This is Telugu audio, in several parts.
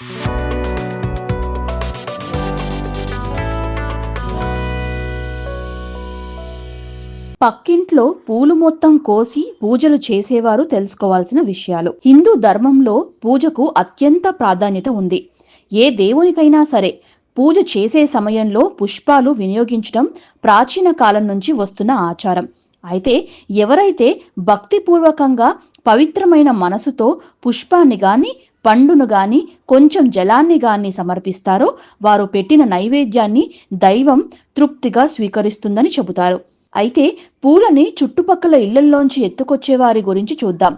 పక్కింట్లో పూలు మొత్తం కోసి పూజలు చేసేవారు తెలుసుకోవాల్సిన విషయాలు. హిందూ ధర్మంలో పూజకు అత్యంత ప్రాధాన్యత ఉంది. ఏ దేవునికైనా సరే పూజ చేసే సమయంలో పుష్పాలు వినియోగించడం ప్రాచీన కాలం నుంచి వస్తున్న ఆచారం. అయితే ఎవరైతే భక్తిపూర్వకంగా పవిత్రమైన మనసుతో పుష్పాన్ని గాని పండును గాని కొంచెం జలాన్ని గాని సమర్పిస్తారో వారు పెట్టిన నైవేద్యాన్ని దైవం తృప్తిగా స్వీకరిస్తుందని చెబుతారు. అయితే పూలని చుట్టుపక్కల ఇళ్ళల్లోంచి ఎత్తుకొచ్చే వారి గురించి చూద్దాం.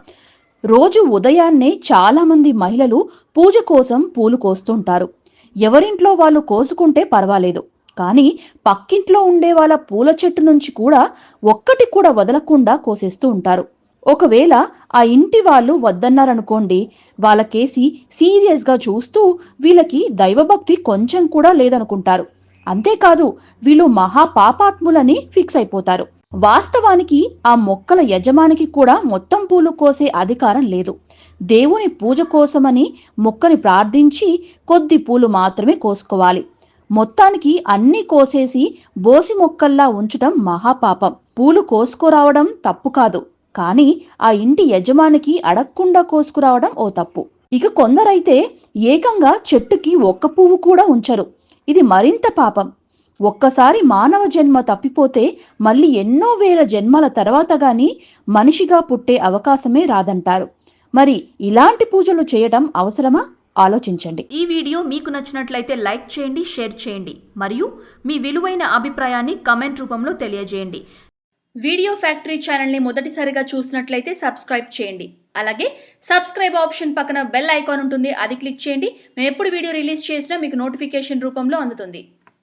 రోజు ఉదయాన్నే చాలా మంది మహిళలు పూజ కోసం పూలు కోస్తుంటారు. ఎవరింట్లో వాళ్ళు కోసుకుంటే పర్వాలేదు. కానీ పక్కింట్లో ఉండే వాళ్ళ పూల చెట్టు నుంచి కూడా ఒక్కటి కూడా వదలకుండా కోసేస్తూ ఉంటారు. ఒకవేళ ఆ ఇంటి వాళ్ళు వద్దన్నారనుకోండి వాళ్ళకేసి సీరియస్గా చూస్తూ వీళ్ళకి దైవభక్తి కొంచెం కూడా లేదనుకుంటారు. అంతేకాదు వీళ్ళు మహా పాపాత్ములని ఫిక్స్ అయిపోతారు. వాస్తవానికి ఆ మొక్కల యజమానికి కూడా మొత్తం పూలు కోసే అధికారం లేదు. దేవుని పూజ కోసమని మొక్కని ప్రార్థించి కొద్ది పూలు మాత్రమే కోసుకోవాలి. మొత్తానికి అన్ని కోసేసి బోసి మొక్కల్లా ఉంచడం మహాపాపం. పూలు కోసుకురావడం తప్పు కాదు. కానీ ఆ ఇంటి యజమానికి అడగకుండా కోసుకురావడం ఓ తప్పు. ఇక కొందరైతే ఏకంగా చెట్టుకి ఒక్క పువ్వు కూడా ఉంచరు. ఇది మరింత పాపం. ఒక్కసారి మానవ జన్మ తప్పిపోతే మళ్ళీ ఎన్నో వేల జన్మల తర్వాత గాని మనిషిగా పుట్టే అవకాశమే రాదంటారు. మరి ఇలాంటి పూజలు చేయడం అవసరమా? ఆలోచించండి. ఈ వీడియో మీకు నచ్చినట్లయితే లైక్ చేయండి షేర్ చేయండి. మరియు మీ విలువైన అభిప్రాయాన్ని కమెంట్ రూపంలో తెలియజేయండి. వీడియో ఫ్యాక్టరీ ఛానల్ని మొదటిసారిగా చూసినట్లయితే సబ్స్క్రైబ్ చేయండి. అలాగే సబ్స్క్రైబ్ ఆప్షన్ పక్కన బెల్ ఐకాన్ ఉంటుంది అది క్లిక్ చేయండి. మేము ఎప్పుడు వీడియో రిలీజ్ చేసినా మీకు నోటిఫికేషన్ రూపంలో అందుతుంది.